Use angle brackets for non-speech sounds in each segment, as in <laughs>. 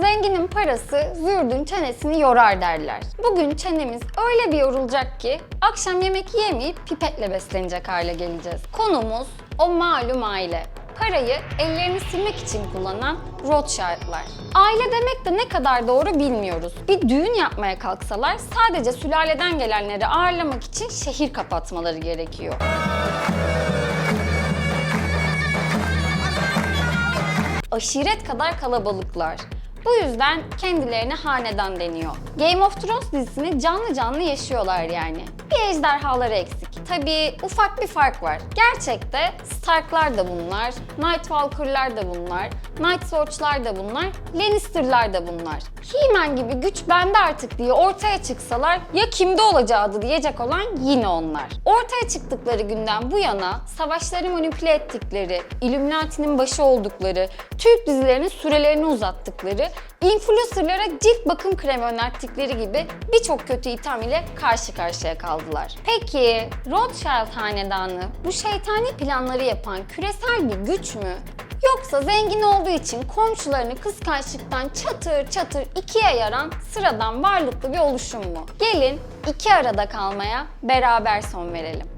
Zenginin parası zürdün çenesini yorar derler. Bugün çenemiz öyle bir yorulacak ki akşam yemek yemeyip pipetle beslenecek hale geleceğiz. Konumuz o malum aile. Parayı ellerini silmek için kullanan Rothschild'lar. Aile demek de ne kadar doğru bilmiyoruz. Bir düğün yapmaya kalksalar sadece sülaleden gelenleri ağırlamak için şehir kapatmaları gerekiyor. aşiret kadar kalabalıklar. Bu yüzden kendilerine hanedan deniyor. Game of Thrones dizisini canlı canlı yaşıyorlar yani. Bir ejderhaları eksik. Tabii ufak bir fark var. Gerçekte Stark'lar da bunlar, Night Walker'lar da bunlar, Night Sword'lar da bunlar, Lannister'lar da bunlar. He-Man gibi güç bende artık diye ortaya çıksalar ya kimde olacağı diyecek olan yine onlar. Ortaya çıktıkları günden bu yana savaşları manipüle ettikleri, Illuminati'nin başı oldukları, Türk dizilerinin sürelerini uzattıkları, influencerlara cilt bakım kremi önerttikleri gibi birçok kötü itham ile karşı karşıya kaldılar. Peki Rothschild hanedanı bu şeytani planları yapan küresel bir güç mü? Yoksa zengin olduğu için komşularını kıskançlıktan çatır çatır ikiye yaran sıradan varlıklı bir oluşum mu? Gelin iki arada kalmaya beraber son verelim.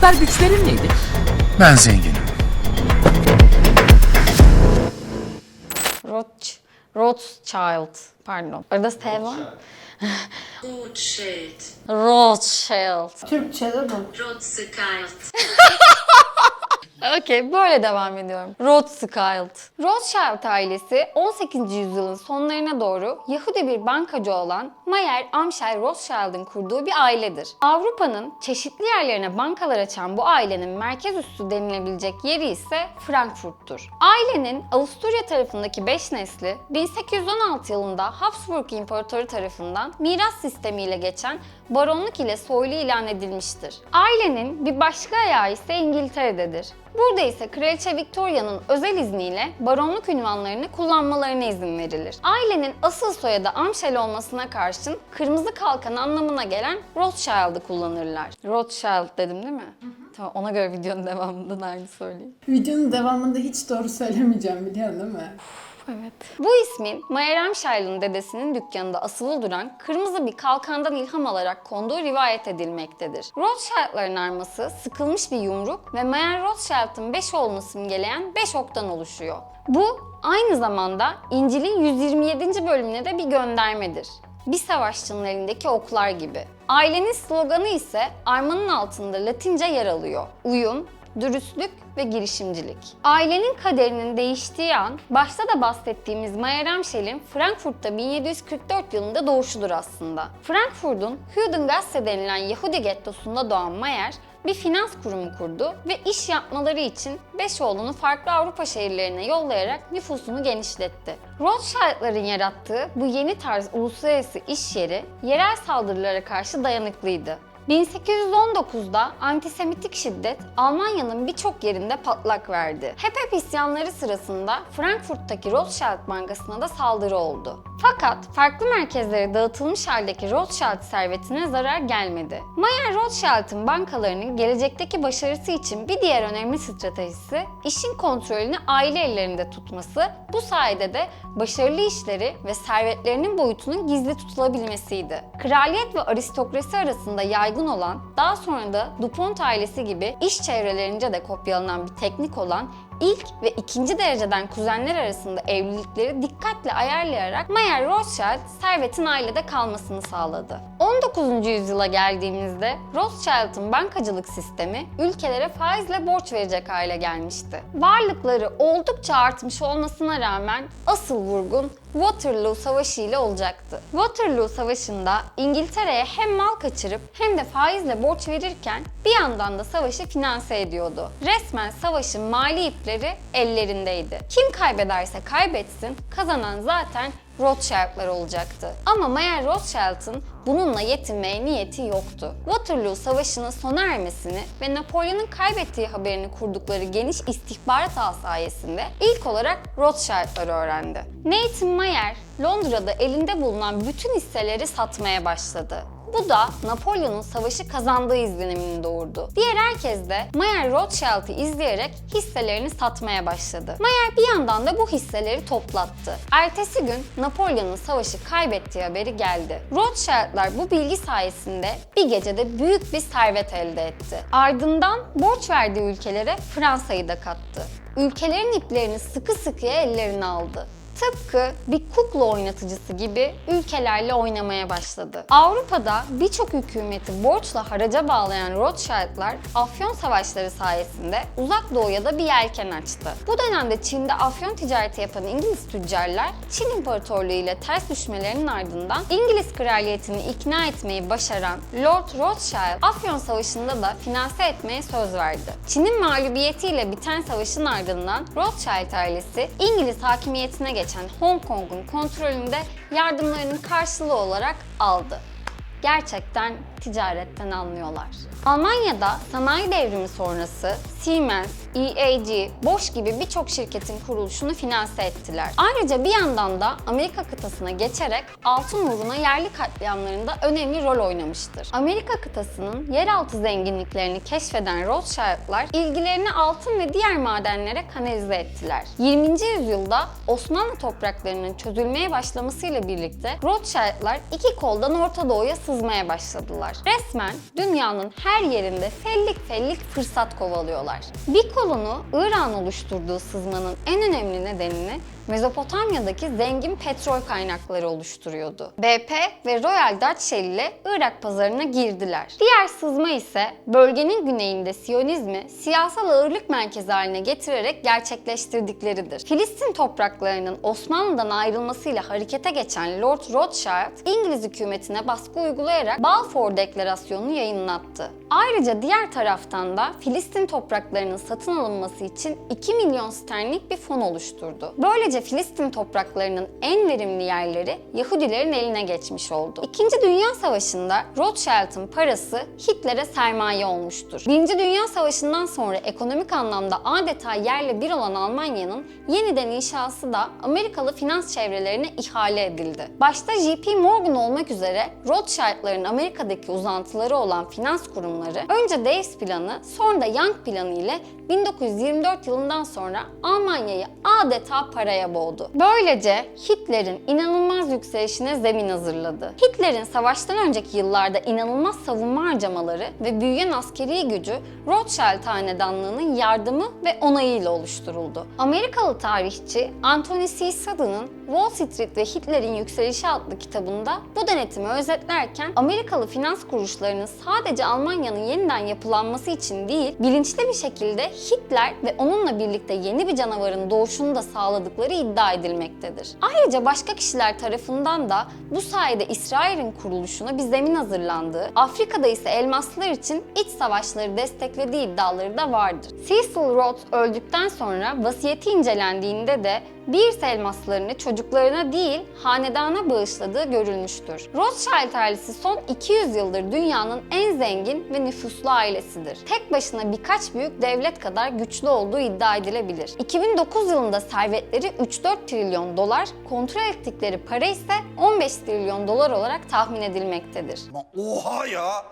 Süper güçlerin neydi? Ben zenginim. Roth, Rothschild, pardon. Arada S var. Rothschild, Rothschild. Türkçe'de bu. Rothschild, <laughs> Okey, böyle devam ediyorum. Rothschild. Rothschild ailesi 18. yüzyılın sonlarına doğru Yahudi bir bankacı olan Mayer Amschel Rothschild'in kurduğu bir ailedir. Avrupa'nın çeşitli yerlerine bankalar açan bu ailenin merkez üssü denilebilecek yeri ise Frankfurt'tur. Ailenin Avusturya tarafındaki 5 nesli 1816 yılında Habsburg İmparatoru tarafından miras sistemiyle geçen baronluk ile soylu ilan edilmiştir. Ailenin bir başka ayağı ise İngiltere'dedir. Burada ise Kraliçe Victoria'nın özel izniyle baronluk ünvanlarını kullanmalarına izin verilir. Ailenin asıl soyadı Amşel olmasına karşın kırmızı kalkan anlamına gelen Rothschild'ı kullanırlar. Rothschild dedim değil mi? Tamam ona göre videonun devamında da aynı söyleyeyim. Videonun devamında hiç doğru söylemeyeceğim biliyorsun değil mi? Evet. Bu ismin Mayer Amschel'in dedesinin dükkanında asılı duran kırmızı bir kalkandan ilham alarak konduğu rivayet edilmektedir. Rothschild'ların arması sıkılmış bir yumruk ve Mayer Rothschild'ın 5 oğlunu simgeleyen 5 oktan oluşuyor. Bu aynı zamanda İncil'in 127. bölümüne de bir göndermedir. Bir savaşçının elindeki oklar gibi. Ailenin sloganı ise armanın altında Latince yer alıyor. Uyum, dürüstlük ve girişimcilik. Ailenin kaderinin değiştiği an, başta da bahsettiğimiz Mayer Amschel'in Frankfurt'ta 1744 yılında doğuşudur aslında. Frankfurt'un Judengasse denilen Yahudi gettosunda doğan Mayer, bir finans kurumu kurdu ve iş yapmaları için 5 oğlunu farklı Avrupa şehirlerine yollayarak nüfusunu genişletti. Rothschild'ların yarattığı bu yeni tarz uluslararası iş yeri yerel saldırılara karşı dayanıklıydı. 1819'da antisemitik şiddet Almanya'nın birçok yerinde patlak verdi. Hep hep isyanları sırasında Frankfurt'taki Rothschild Bankası'na da saldırı oldu. Fakat farklı merkezlere dağıtılmış haldeki Rothschild servetine zarar gelmedi. Mayer Rothschild'ın bankalarının gelecekteki başarısı için bir diğer önemli stratejisi işin kontrolünü aile ellerinde tutması, bu sayede de başarılı işleri ve servetlerinin boyutunun gizli tutulabilmesiydi. Kraliyet ve aristokrasi arasında yaygın olan, daha sonra da Dupont ailesi gibi iş çevrelerince de kopyalanan bir teknik olan ilk ve ikinci dereceden kuzenler arasında evlilikleri dikkatle ayarlayarak Mayer Rothschild servetin ailede kalmasını sağladı. 19. yüzyıla geldiğimizde Rothschild'ın bankacılık sistemi ülkelere faizle borç verecek hale gelmişti. Varlıkları oldukça artmış olmasına rağmen asıl vurgun Waterloo Savaşı ile olacaktı. Waterloo Savaşı'nda İngiltere'ye hem mal kaçırıp hem de faizle borç verirken bir yandan da savaşı finanse ediyordu. Resmen savaşın mali ipleri ellerindeydi. Kim kaybederse kaybetsin kazanan zaten Rothschild'lar olacaktı. Ama Mayer Rothschild'ın bununla yetinmeye niyeti yoktu. Waterloo Savaşı'nın sona ermesini ve Napolyon'un kaybettiği haberini kurdukları geniş istihbarat ağı sayesinde ilk olarak Rothschild'lar öğrendi. Nathan Mayer, Londra'da elinde bulunan bütün hisseleri satmaya başladı. Bu da Napolyon'un savaşı kazandığı izlenimini doğurdu. Diğer herkes de Mayer Rothschild'i izleyerek hisselerini satmaya başladı. Mayer bir yandan da bu hisseleri toplattı. Ertesi gün Napolyon'un savaşı kaybettiği haberi geldi. Rothschild'lar bu bilgi sayesinde bir gecede büyük bir servet elde etti. Ardından borç verdiği ülkelere Fransa'yı da kattı. Ülkelerin iplerini sıkı sıkıya ellerine aldı. Tıpkı bir kukla oynatıcısı gibi ülkelerle oynamaya başladı. Avrupa'da birçok hükümeti borçla haraca bağlayan Rothschild'lar Afyon savaşları sayesinde uzak doğuya da bir yelken açtı. Bu dönemde Çin'de afyon ticareti yapan İngiliz tüccarlar Çin İmparatorluğu ile ters düşmelerinin ardından İngiliz kraliyetini ikna etmeyi başaran Lord Rothschild Afyon Savaşı'nda da finanse etmeye söz verdi. Çin'in mağlubiyetiyle biten savaşın ardından Rothschild ailesi İngiliz hakimiyetine geçen Hong Kong'un kontrolünde yardımlarının karşılığı olarak aldı. Gerçekten ticaretten anlıyorlar. Almanya'da sanayi devrimi sonrası Siemens, EAG, Bosch gibi birçok şirketin kuruluşunu finanse ettiler. Ayrıca bir yandan da Amerika kıtasına geçerek altın uğruna yerli katliamlarında önemli rol oynamıştır. Amerika kıtasının yeraltı zenginliklerini keşfeden Rothschild'lar ilgilerini altın ve diğer madenlere kanalize ettiler. 20. yüzyılda Osmanlı topraklarının çözülmeye başlamasıyla birlikte Rothschild'lar iki koldan Orta Doğu'ya sızmaya başladılar. Resmen dünyanın her yerinde fellik fellik fırsat kovalıyorlar. Bir kolunu İran oluşturduğu sızmanın en önemli nedenini Mezopotamya'daki zengin petrol kaynakları oluşturuyordu. BP ve Royal Dutch Shell ile Irak pazarına girdiler. Diğer sızma ise bölgenin güneyinde Siyonizmi siyasal ağırlık merkezi haline getirerek gerçekleştirdikleridir. Filistin topraklarının Osmanlı'dan ayrılmasıyla harekete geçen Lord Rothschild, İngiliz hükümetine baskı uygulayarak Balfour Deklarasyonu'nu yayınlattı. Ayrıca diğer taraftan da Filistin topraklarının satın alınması için 2 milyon sterlinlik bir fon oluşturdu. Böylece Filistin topraklarının en verimli yerleri Yahudilerin eline geçmiş oldu. İkinci Dünya Savaşı'nda Rothschild'ın parası Hitler'e sermaye olmuştur. Birinci Dünya Savaşı'ndan sonra ekonomik anlamda adeta yerle bir olan Almanya'nın yeniden inşası da Amerikalı finans çevrelerine ihale edildi. Başta JP Morgan olmak üzere Rothschild'ların Amerika'daki uzantıları olan finans kurumları önce Davis planı sonra da Young planı ile 1924 yılından sonra Almanya'yı adeta paraya boğdu. Böylece Hitler'in inanılmaz yükselişine zemin hazırladı. Hitler'in savaştan önceki yıllarda inanılmaz savunma harcamaları ve büyüyen askeri gücü Rothschild hanedanlığının yardımı ve onayıyla oluşturuldu. Amerikalı tarihçi Anthony C. Sudden'ın Wall Street ve Hitler'in Yükselişi adlı kitabında bu denetimi özetlerken Amerikalı finans kuruluşlarının sadece Almanya'nın yeniden yapılanması için değil, bilinçli bir şekilde Hitler ve onunla birlikte yeni bir canavarın doğuşunu da sağladıkları iddia edilmektedir. Ayrıca başka kişiler tarafından da bu sayede İsrail'in kuruluşuna bir zemin hazırlandığı, Afrika'da ise elmaslar için iç savaşları desteklediği iddiaları da vardır. Cecil Rhodes öldükten sonra vasiyeti incelendiğinde de bir elmaslarını çocuklarına değil hanedana bağışladığı görülmüştür. Rothschild ailesi son 200 yıldır dünyanın en zengin ve nüfuslu ailesidir. Tek başına birkaç büyük devlet kadar güçlü olduğu iddia edilebilir. 2009 yılında servetleri 3-4 trilyon dolar, kontrol ettikleri para ise 15 trilyon dolar olarak tahmin edilmektedir. Oha ya!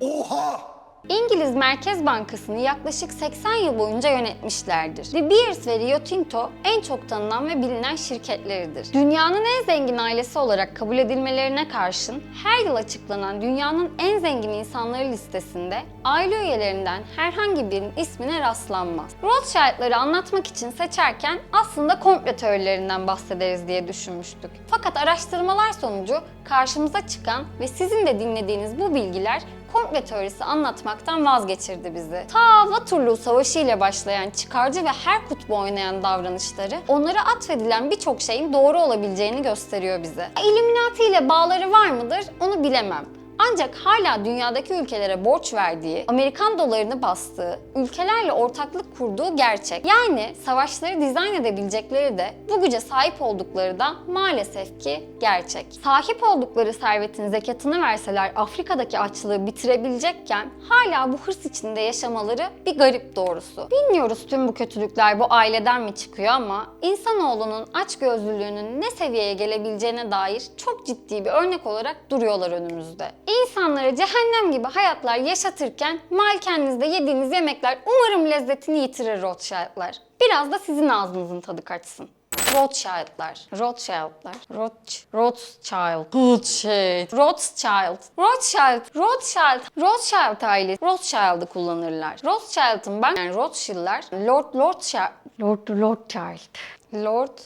Oha! İngiliz Merkez Bankası'nı yaklaşık 80 yıl boyunca yönetmişlerdir. De Beers ve Rio Tinto en çok tanınan ve bilinen şirketleridir. Dünyanın en zengin ailesi olarak kabul edilmelerine karşın her yıl açıklanan dünyanın en zengin insanları listesinde aile üyelerinden herhangi birinin ismine rastlanmaz. Rothschild'ları anlatmak için seçerken aslında komplo teorilerinden bahsederiz diye düşünmüştük. Fakat araştırmalar sonucu karşımıza çıkan ve sizin de dinlediğiniz bu bilgiler komplo teorisi anlatmaktan vazgeçirdi bizi. Ta Waterloo Savaşı ile başlayan çıkarcı ve her kutbu oynayan davranışları onlara atfedilen birçok şeyin doğru olabileceğini gösteriyor bize. Illuminati ile bağları var mıdır onu bilemem. Ancak hala dünyadaki ülkelere borç verdiği, Amerikan dolarını bastığı, ülkelerle ortaklık kurduğu gerçek. Yani savaşları dizayn edebilecekleri de bu güce sahip oldukları da maalesef ki gerçek. Sahip oldukları servetin zekatını verseler Afrika'daki açlığı bitirebilecekken hala bu hırs içinde yaşamaları bir garip doğrusu. Bilmiyoruz tüm bu kötülükler bu aileden mi çıkıyor ama insanoğlunun açgözlülüğünün ne seviyeye gelebileceğine dair çok ciddi bir örnek olarak duruyorlar önümüzde. İnsanlara cehennem gibi hayatlar yaşatırken malkenizde yediğiniz yemekler umarım lezzetini yitirir Rothschild'lar. Biraz da sizin ağzınızın tadı kaçsın. Rothschild'lar. Rothschild'lar. Roth, Rothschild. Rothschild. Rothschild. Rothschild. Rothschild. Rothschild ailesi Rothschild'ı kullanırlar. Rothschild'ın ben yani Rothschild'lar Lord Rothschild. Lord Rothschild. Lord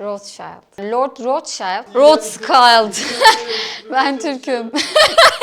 Rothschild. Lord Rothschild. Rothschild. <laughs> ben Türk'üm. <laughs>